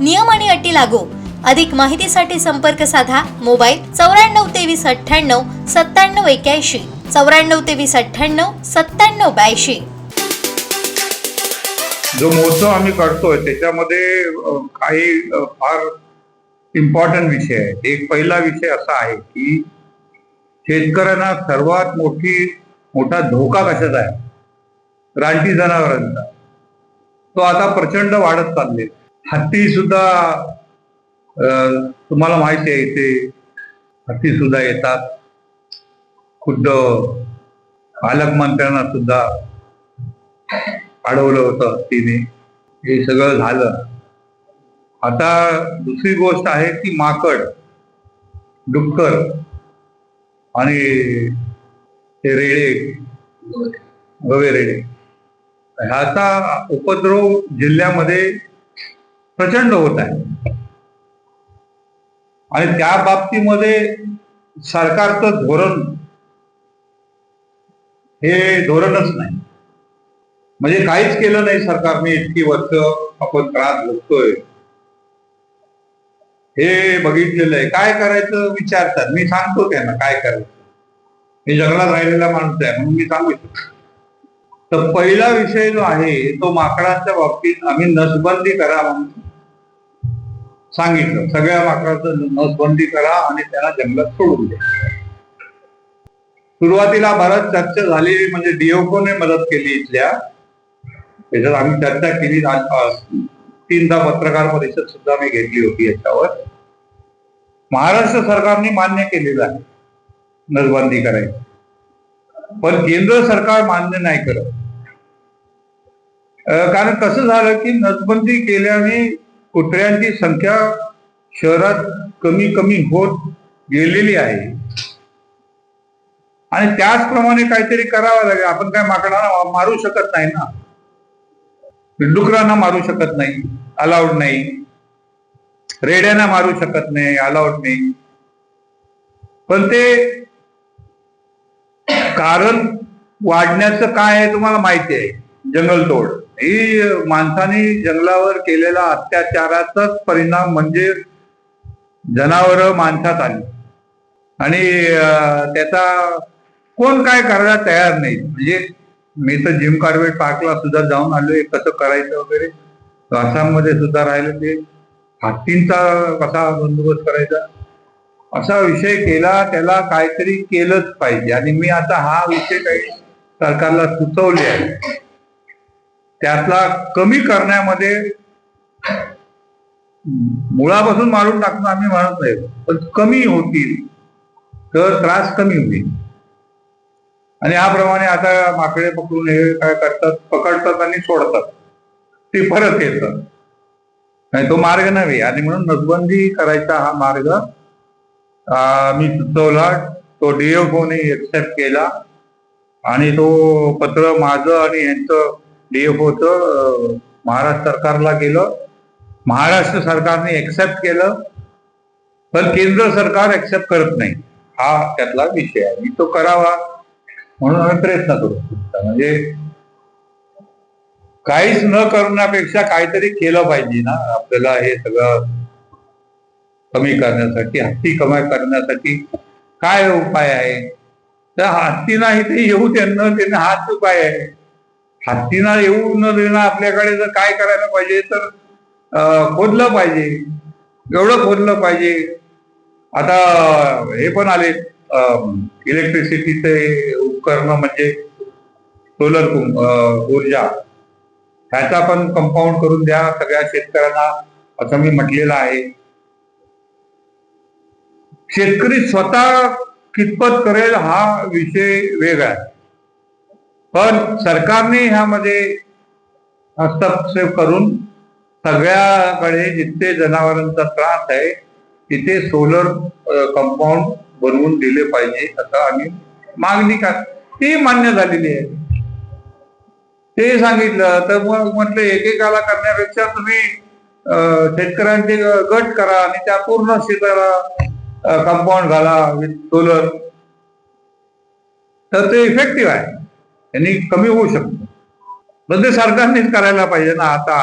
नियम आणि अटी लागू. अधिक माहितीसाठी संपर्क साधा मोबाईल चौऱ्याण्णव तेवीस अठ्ठ्याण्णव सत्त्याण्णव एक्याऐंशी. चौऱ्याण्णव तेवीस अठ्ठ्याण्णव सत्त्याण्णव ब्याऐंशी. जो महोत्सव आम्ही करतोय त्याच्यामध्ये काही फार इम्पॉर्टंट विषय आहे एक पहिला विषय असा आहे की शेतकऱ्यांना सर्वात मोठी मोठा धोका कशाचा आहे? रानटी जनावरांचा. तो आता प्रचंड वाढत चालले हत्ती सुद्धा तुम्हाला माहिती आहे इथे. हत्ती सुद्धा येतात. खुद्द पालकमंत्र्यांना सुद्धा अडवलं होतं हत्तीने. हे सगळं झालं. आता दुसरी गोष्ट आहे की माकड डुक्कर आणि ते रेडे गवे रेडे. ह्याचा उपद्रव जिल्ह्यामध्ये प्रचंड होत आहे. आणि त्या बाबतीमध्ये सरकारचं धोरण हे धोरणच नाही. म्हणजे काहीच केलं नाही सरकारने इतकी वर्ष आपण त्रास भोगतोय. हे बघितलेलं आहे. काय करायचं विचारतात. मी सांगतो त्यांना काय करायचं. मी जंगलात राहिलेला माणूस आहे म्हणून मी सांगू शकतो तर पहिला विषय जो आहे तो माकडांच्या बाबतीत आम्ही नसबंदी करा म्हणून सांगितलं. सगळ्या माकडाचं नसबंदी करा आणि त्यांना जंगलात सोडून द्या. सुरुवातीला भारत चर्चा झाली म्हणजे डिओकोने मदत केली इथल्या. त्याच्यात आम्ही चर्चा केली तीनदा पत्रकार परिषद सुद्धा मी घेतली होती याच्यावर. महाराष्ट्र सरकारने मान्य केलेलं आहे नसबंदी करायची. पण केंद्र सरकार मान्य नाही करत. कारण कसं झालं की नसबंदी केल्याने कुत्र्यांची संख्या शहरात कमी कमी होत गेलेली आहे. आणि त्याचप्रमाणे काहीतरी करावं लागेल. आपण काय माकडांना मारू शकत नाही ना. डुकरांना मारू शकत नाही. अलाउड नाही. रेड्यांना मारू शकत नाही. अलाउड नाही. पण ते कारण वाढण्याचं काय आहे तुम्हाला माहिती आहे? जंगलतोड ही माणसाने जंगलावर केलेला अत्याचाराचाच परिणाम म्हणजे जनावर माणसात आली. आणि त्याचा कोण काय करायला तयार नाही. म्हणजे मी तर जिम कार्बेट पार्कला सुद्धा जाऊन आलोय कसं करायचं वगैरे. आसाममध्ये सुद्धा राहिलं ते. हत्तींचा कसा बंदोबस्त करायचा? असा विषय केला त्याला काहीतरी केलंच पाहिजे. आणि मी आता हा विषय काही सरकारला सुचवले आहे. त्यातला कमी करण्यामध्ये मुळापासून मारून टाकणं आम्ही म्हणत नाही पण कमी होतील तर त्रास कमी होईल. आणि याप्रमाणे आता माकडे पकडून हे काय करतात पकडतात आणि सोडतात. ते परत येतात. नाही तो मार्ग नव्हे. आणि म्हणून नसबंदी करायचा हा मार्ग मी सुचवला. तो डीएफओने एक्सेप्ट केला. आणि तो पत्र माझं आणि यांचं डीएफओचं महाराष्ट्र सरकारला गेलं महाराष्ट्र सरकारने एक्सेप्ट केलं पण केंद्र सरकार एक्सेप्ट करत नाही. हा त्यातला विषय आहे. मी तो करावा म्हणून आम्ही प्रयत्न करू. म्हणजे काहीच न करण्यापेक्षा काहीतरी केलं पाहिजे ना. आपल्याला हे सगळं कमी करण्यासाठी हत्ती कमी करण्यासाठी काय उपाय आहे? तर नाही ते येऊ त्यांना त्यांना हाच उपाय आहे. हत्तीना येऊ न देणं आपल्याकडे जर काय करायला पाहिजे तर खोदलं पाहिजे. एवढं खोदलं पाहिजे. आता हे पण आले इलेक्ट्रिसिटीचे उपकरण म्हणजे सोलर ऊर्जा. ह्याचा पण कंपाऊंड करून द्या सगळ्या शेतकऱ्यांना. असं मी म्हटलेलं आहे. शेतकरी स्वतः कितपत करेल हा विषय वेगळा आहे. पण सरकारने ह्यामध्ये हस्तक्षेप करून सगळ्याकडे जिथे जनावरांचा त्रास आहे तिथे सोलर कंपाऊंड बनवून दिले पाहिजे असं आम्ही मागणी का ती मान्य झालेली आहे. ते सांगितलं तर मग म्हटलं एकेकाला करण्यापेक्षा तुम्ही शेतकऱ्यांचे गट करा आणि त्या पूर्ण शेताला कंपाऊंड घाला विथ सोलर तर ते इफेक्टिव्ह आहे. त्यांनी कमी होऊ शकतो. पण ते सरकारनेच करायला पाहिजे ना आता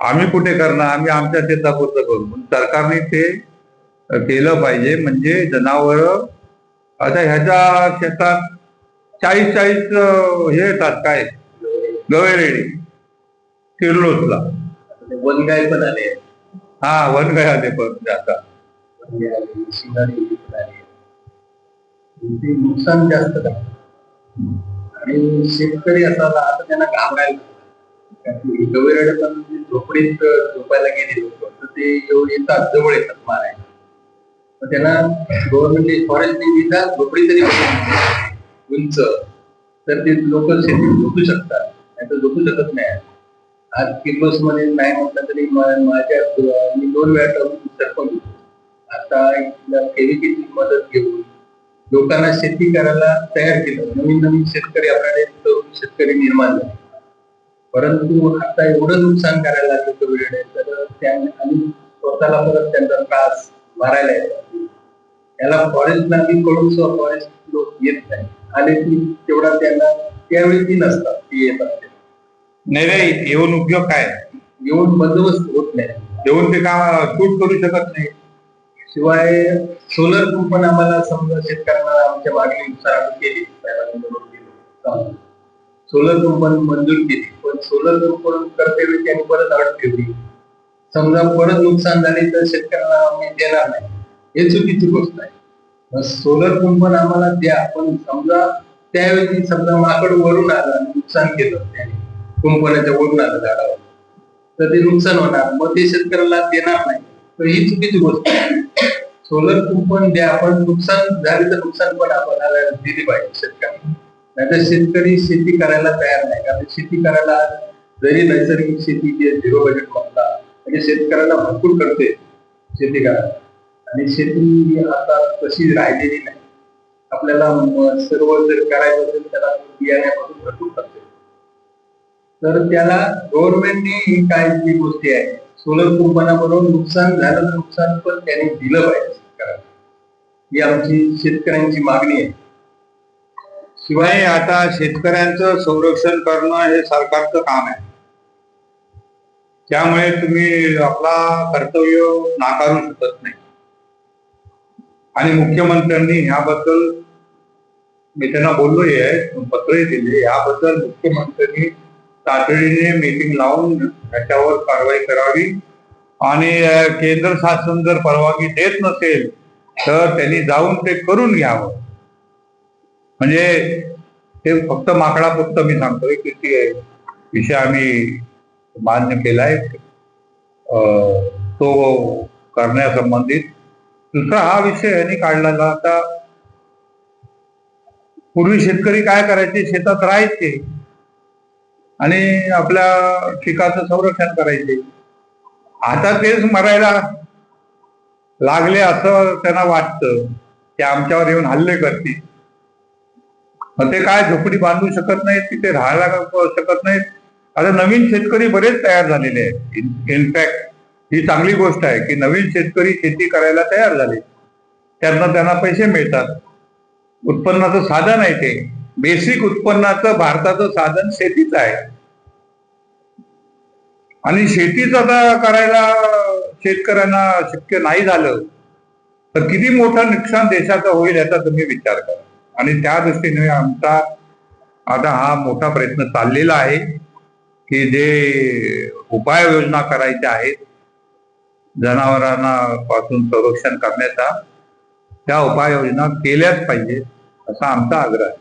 आम्ही कुठे करणार? आम्ही आमच्या शेतापुरतं करू. पण सरकारने ते केलं पाहिजे. म्हणजे जनावर आता ह्याच्या शेतात चाळीस चाळीस हे येतात काय? गवेरेडी किर्लोसला वनगाय पण आले. हा वनगाय आले पण आले ते नुकसान जास्त आणि शेतकरी असा आता त्यांना घाबरायला लागतं. गवेरडे पण झोपडीत झोपायला गेले लोक. तर ते एवढे येतात जवळ येतात मारायला. त्यांना गव्हर्नमेंट फॉरेस्टने निधा झोपडी तरी उंच. तर ते लोक शेती झोपू शकतात. नाही तर झोपू शकत नाही. आज किर्लोस मध्ये नाही म्हटलं तरी माझ्या मी दोन वेळा सरपंच होतो. आता किती मदत घेऊन लोकांना शेती करायला तयार केलं. नवीन नवीन शेतकरी आपल्याकडे शेतकरी निर्माण झाले. परंतु आता एवढं नुकसान करायला लागलं कोविडने तर त्यांनी आणि स्वतःला परत त्यांचा त्रास मारायला येतो त्याला फॉरेस्टला मी कळून फॉरेस्ट लोक येत नाही आले की तेवढा त्यांना त्यावेळी ती नसतात ती येतात. नाही नाही येऊन उपयोग काय? येऊन बंदोबस्त होत नाही. येऊन ते काम शूट करू शकत नाही? शिवाय सोलर पंप पण आम्हाला समजा शेतकऱ्यांना आमच्या मागणीनुसार आम्ही केली. पहिला सोलर कंपनी मंजूर केली. पण सोलर कंपनी करते वेळी त्यांनी परत अट ठेवली. समजा परत नुकसान झाले तर शेतकऱ्यांना आम्ही देणार नाही. हे चुकीची गोष्ट आहे. सोलर पंप आम्हाला द्या. पण समजा त्यावेळी समजा माकड वरून आलं आणि नुकसान केलं त्याने कुंपणाच्या वरून आलं झाडावर. तर ते नुकसान होणार. मग ते शेतकऱ्याला देणार नाही. तर ही चुकीची गोष्ट आहे. सोलर कुंपण द्या पण नुकसान झाले तर नुकसान पण आपल्याला दिली पाहिजे शेतकऱ्यांना नाहीतर शेतकरी शेती करायला तयार नाही. कारण शेती करायला जरी नैसर्गिक शेती आहे झिरो बजेट म्हणता म्हणजे शेतकऱ्याला भरपूर करते शेती करायला. आणि शेती आता तशी राहिलेली नाही. आपल्याला सर्व जर करायचं असेल त्याला बियाण्यापासून भरपूर करते तर त्याला गव्हर्नमेंटने ही काय जी गोष्टी आहे सोलर कुंपणावरून नुकसान झालं नुकसान पण त्यांनी दिलं पाहिजे ही आमची शेतकऱ्यांची मागणी आहे. शिवाय शिवाय आता शेतकऱ्यांचं संरक्षण करणं हे सरकारचं काम आहे. त्यामुळे तुम्ही आपला कर्तव्य नाकारू शकत नाही. आणि मुख्यमंत्र्यांनी ह्याबद्दल मी त्यांना बोललोही आहे पत्रही दिले याबद्दल मुख्यमंत्र्यांनी तातडीने मीटिंग लावून त्याच्यावर कारवाई करावी. आणि केंद्र शासन जर परवानगी देत नसेल तर त्यांनी जाऊन ते करून घ्यावं. म्हणजे ते फक्त माकडा फक्त मी सांगतोय की ते विषय आम्ही मान्य केलाय. तो करण्यासंबंधित. दुसरा हा विषय यांनी काढलेला आता पूर्वी शेतकरी काय करायचे? शेतात राहायचे. आणि आपल्या पिकाचं संरक्षण करायचे. आता तेच मरायला लागले असं त्यांना वाटतं ते आमच्यावर येऊन हल्ले करतील. मग ते काय झोपडी बांधू शकत नाहीत तिथे राहायला शकत नाहीत. आता नवीन शेतकरी बरेच तयार झालेले आहेत. इनफॅक्ट ही चांगली गोष्ट आहे की नवीन शेतकरी शेती करायला तयार झाले. त्यांना त्यांना पैसे मिळतात. उत्पन्नाचं साधन आहे ते. बेसिक उत्पन्नाचं भारताचं साधन शेतीच आहे. आणि शेतीच आता करायला शेतकऱ्यांना शक्य नाही झालं तर किती मोठं नुकसान देशाचं होईल याचा तुम्ही विचार करा. आणि त्या दृष्टीने आमचा आता हा मोठा प्रयत्न चाललेला आहे की जे उपाययोजना करायच्या आहेत जनावरांना पासून संरक्षण करण्याचा त्या उपाययोजना केल्याच पाहिजे असा आमचा आग्रह आहे.